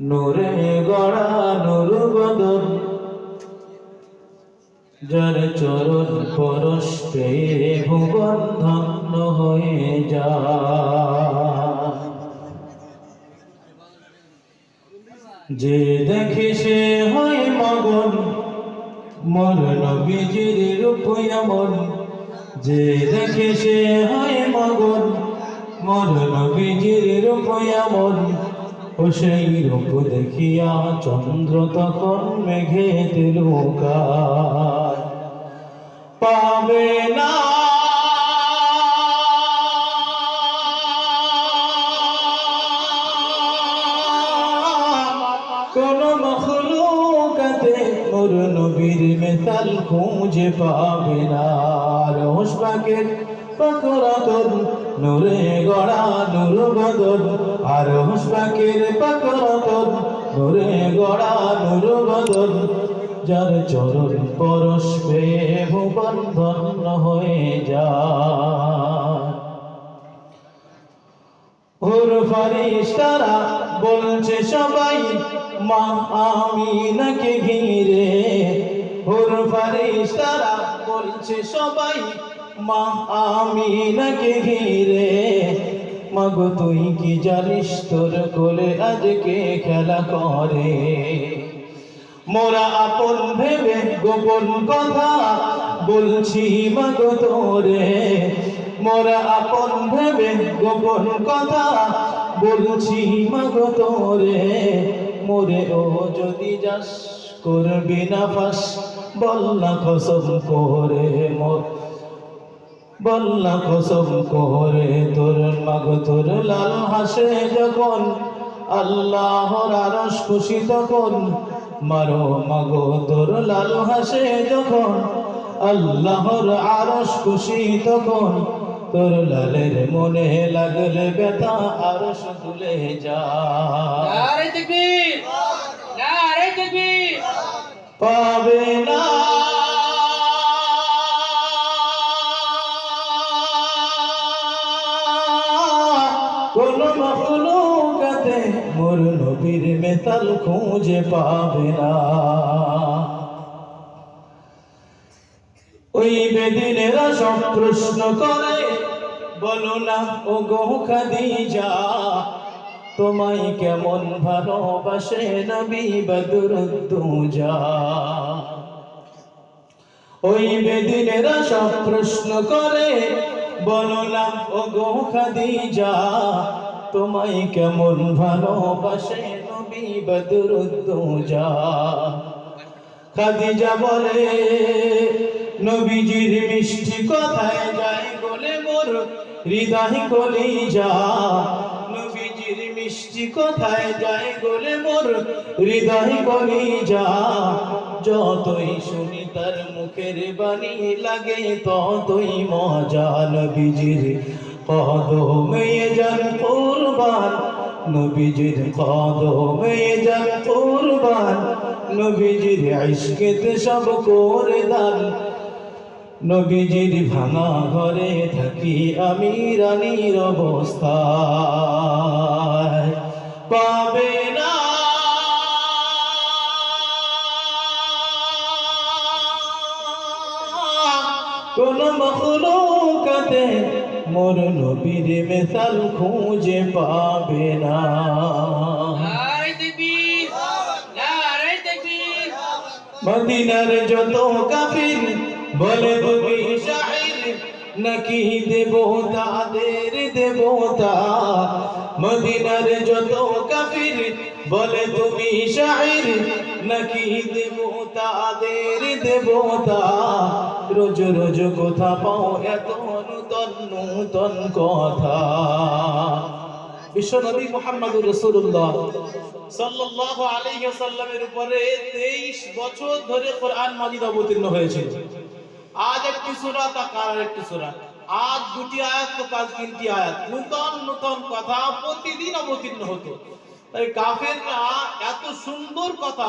নূরে গড়া নূর বদন যার চরণ পরশ ভুবন ধন্য হয়ে যা। যে দেখে সে হয় মগন, মর নবীজির রূপ এমন। যে দেখে সে হয় মগন মর নবীজির রূপ এমন। ও সেই রূপ দেখিয়া চন্দ্র তখন মেঘে লুকায়। পাবে না। কোন মখলুকাতে মোর নবীর মেতাল খুঁজে পাবে না। পাকের পাকরাতন নূরে গড়া নূর বদন আর পাকের পাকরাতন নূরে গড়া নূর বদন যার চরণ পরশ পেয়ে ভুবন ধন্য হয়ে যায়। ওর ফারিস্তারা বলছে সবাই, মা আমিনাকে ঘিরে? ওর ফারিস্তারা বলছে সবাই মা আমিনাকে ঘিরে মাগো, তুই কি জানিস তোর কোলে আজকে খেলা করে? মোরা আপন ভেবে গোপন কথা বলছি মাগো তোরে। মোরা আপন ভেবে গোপন কথা বলছি মাগো তোরে। মোরে ও যদি যাস, করবি না ফাস, বল না কসম করে মোর বল্লা কসম করে তোর মাগ তোর লাল হাসে যখন আল্লাহর আরশ খুশি তখন মারো মাগো তোর লাল হাসে যখন আল্লাহর আরশ খুশি তখন তোর লালের মনে লাগলে ব্যথা আরশ তুলে যা পাবে না কোন মখলুকাতে, মোর নবীর মেতাল খুঁজে পাবে না। ওই বেদিনেরা সব প্রশ্ন করে, বলো না ও গো খাদিজা, তোমায় কেমন ভালোবাসে নবী বদরুদ্দুজা? ওই বেদিনেরা সব প্রশ্ন করে বলো না ও গো খাদিজা, তোমায় কেমন ভালোবাসে নবী বদরুদ্দুজা? খাদিজা বলে, নবীজির মিষ্টি কথায় যায় বলে মোর হৃদয় কলি যা নবীজির মিষ্টি কথায় যায় বলে মোর? হৃদয় কলি যা, যতই শুনি তার মুখের বাণী লাগে, ততই মজা নবীজির কদমে যান কুরবান। নবীজির কদমে যান কুরবান। নবীজির ইশকেতে সব করে দান। নবীজির ভাঙা ঘরে থাকি আমি রানীর অবস্থায়। পাবে না। কোন মখলুকাতে মোর নবীর মেসাল খুঁজে পাবে না। মদিনার যত কাফির বলে তুমি শাহির নাকি দেবতাদের দেবতা মদিনার যত কাফির বলে, তুমি শাহির নাকি দেবতাদের দেবতা রোজ রোজ কথা পাও এত নূতন নূতন কথা। বিশ্বনবী মুহাম্মদুর রাসূলুল্লাহ সাল্লাল্লাহু আলাইহি ওয়াসাল্লামের উপরে 23 বছর ধরে কোরআন মাজিদ অবতীর্ণ হয়েছিল আজ একটি সুরা, তা কাল একটি সুরা? আজ দুটি আয়াত তো কাল তিনটি আয়াত। নূতন নূতন কথা প্রতিদিন অবতীর্ণ হতো। তাই কাফেররা এত সুন্দর কথা